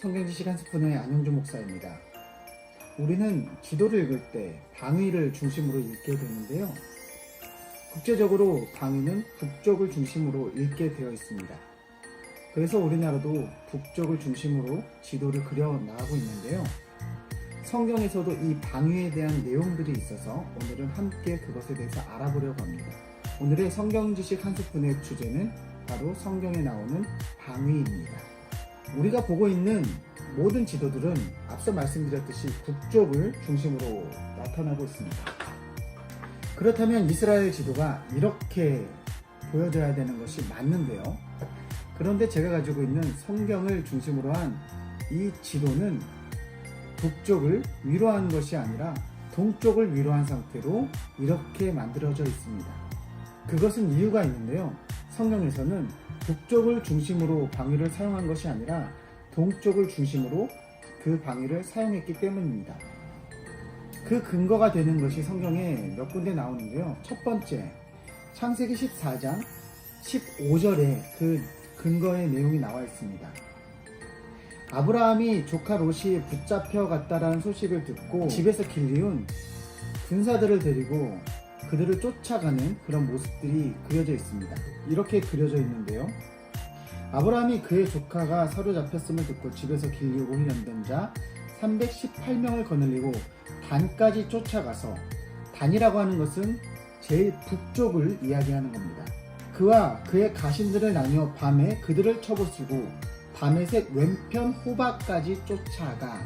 성경지식 한 스푼의 안영주 목사입니다. 우리는 지도를 읽을 때 방위를 중심으로 읽게 되는데요. 국제적으로 방위는 북쪽을 중심으로 읽게 되어 있습니다. 그래서 우리나라도 북쪽을 중심으로 지도를 그려 나가고 있는데요. 성경에서도 이 방위에 대한 내용들이 있어서 오늘은 함께 그것에 대해서 알아보려고 합니다. 오늘의 성경 지식 한 스푼의 주제는 바로 성경에 나오는 방위입니다. 우리가 보고 있는 모든 지도들은 앞서 말씀드렸듯이 북쪽을 중심으로 나타나고 있습니다. 그렇다면 이스라엘 지도가 이렇게 보여져야 되는 것이 맞는데요. 그런데 제가 가지고 있는 성경을 중심으로 한 이 지도는 북쪽을 위로 한 것이 아니라 동쪽을 위로 한 상태로 이렇게 만들어져 있습니다. 그것은 이유가 있는데요. 성경에서는 북쪽을 중심으로 방위를 사용한 것이 아니라 동쪽을 중심으로 그 방위를 사용했기 때문입니다. 그 근거가 되는 것이 성경에 몇 군데 나오는데요. 첫 번째, 창세기 14장 15절에 그 근거의 내용이 나와 있습니다. 아브라함이 조카 롯이 붙잡혀 갔다라는 소식을 듣고 집에서 길리운 군사들을 데리고 그들을 쫓아가는 그런 모습들이 그려져 있습니다. 이렇게 그려져 있는데요. 아브라함이 그의 조카가 사로잡혔음을 듣고 집에서 길리우고 훈련된 자 318명을 거느리고 단까지 쫓아가서 단이라고 하는 것은 제일 북쪽을 이야기하는 겁니다. 그와 그의 가신들을 나뉘어 밤에 그들을 쳐부수고 밤에색 왼편 호박까지 쫓아가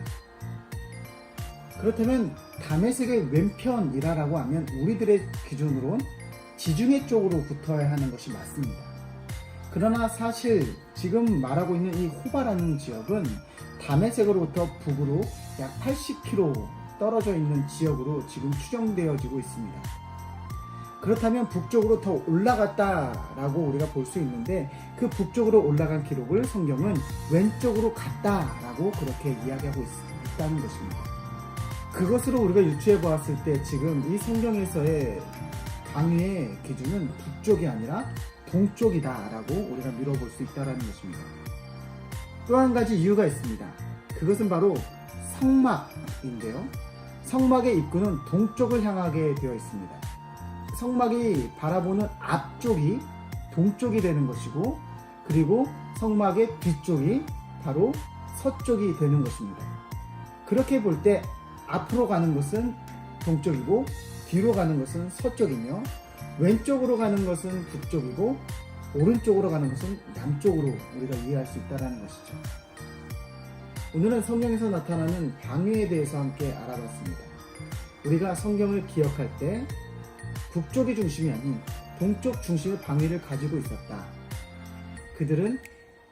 그렇다면 담에색의 왼편이라라고 하면 우리들의 기준으론 지중해 쪽으로 붙어야 하는 것이 맞습니다. 그러나 사실 지금 말하고 있는 이 호바라는 지역은 담에색으로부터 북으로 약 80km 떨어져 있는 지역으로 지금 추정되어지고 있습니다. 그렇다면 북쪽으로 더 올라갔다라고 우리가 볼 수 있는데 그 북쪽으로 올라간 기록을 성경은 왼쪽으로 갔다라고 그렇게 이야기하고 있, 있다는 것입니다. 그것으로 우리가 유추해 보았을 때 지금 이 성경에서의 방위의 기준은 북쪽이 아니라 동쪽이다라고 우리가 밀어볼 수 있다는 것입니다. 또 한 가지 이유가 있습니다. 그것은 바로 성막인데요. 성막의 입구는 동쪽을 향하게 되어 있습니다. 성막이 바라보는 앞쪽이 동쪽이 되는 것이고 그리고 성막의 뒤쪽이 바로 서쪽이 되는 것입니다. 그렇게 볼때 앞으로 가는 것은 동쪽이고 뒤로 가는 것은 서쪽이며 왼쪽으로 가는 것은 북쪽이고 오른쪽으로 가는 것은 남쪽으로 우리가 이해할 수 있다는 것이죠. 오늘은 성경에서 나타나는 방위에 대해서 함께 알아봤습니다. 우리가 성경을 기억할 때 북쪽이 중심이 아닌 동쪽 중심의 방위를 가지고 있었다. 그들은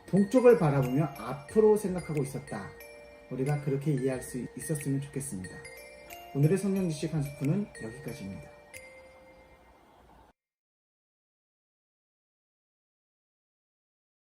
동쪽을 바라보며 앞으로 생각하고 있었다. 우리가 그렇게 이해할 수 있었으면 좋겠습니다. 오늘의 성경 지식 한 스푼은 여기까지입니다.